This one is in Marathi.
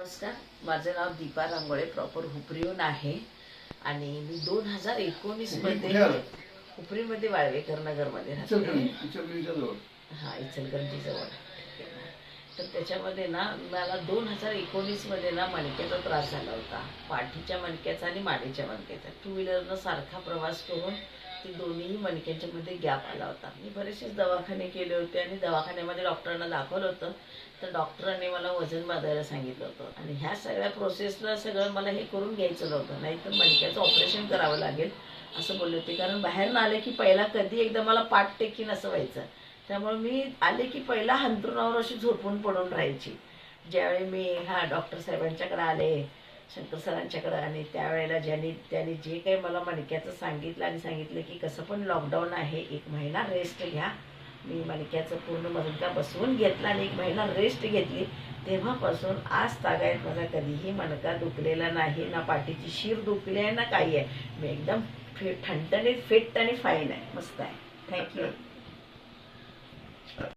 नमस्कार माझं नाव दीपा रांगोळे प्रॉपर हुपरीहून आहे. आणि मी दोन हजार एकोणीसमध्ये? हुपरीमध्ये वाळवेकर नगरमध्ये हा इचलकरंजी जवळ. तर त्याच्यामध्ये ना मला दोन हजार एकोणीसमध्ये ना मणक्याचा त्रास झाला होता. पाठीच्या मणक्याचा आणि मानेच्या मणक्याचा. टू व्हीलरनं सारखा प्रवास करून ते दोन्हीही मणक्यांच्या मध्ये गॅप आला होता. मी बरेचसेच दवाखाने केले होते आणि दवाखान्यामध्ये डॉक्टरांना दाखवलं होतं. तर डॉक्टरांनी मला वजन बांधायला सांगितलं होतं. आणि ह्या सगळ्या प्रोसेसला सगळं मला हे करून घ्यायचं नव्हतं. नाही तर मणक्याचं ऑपरेशन करावं लागेल असं बोलले होते. कारण बाहेर आले की पहिला कधी एकदा मला पाठ टेकीन असं व्हायचं. त्यामुळे मी आले की पहिला हंतरुणावर अशी झोपून पडून राहायची. ज्यावेळी मी हा डॉक्टर साहेबांच्याकडे आले शंकर सरांच्याकडे आणि त्यावेळेला ज्यांनी त्यांनी जे काही मला मणक्याचं सांगितलं आणि सांगितलं की कसं पण लॉकडाऊन आहे एक महिना रेस्ट घ्या. मी मणक्याचं पूर्ण मणका बसवून घेतला आणि एक महिना रेस्ट घेतली. तेव्हापासून आज तागायत माझा कधीही मणका दुखलेला नाही ना पाठीची शीर दुखली आहे ना काही आहे. मी एकदम फि ठणठणीत फिट आणि फाईन आहे. मस्त आहे. थँक्यू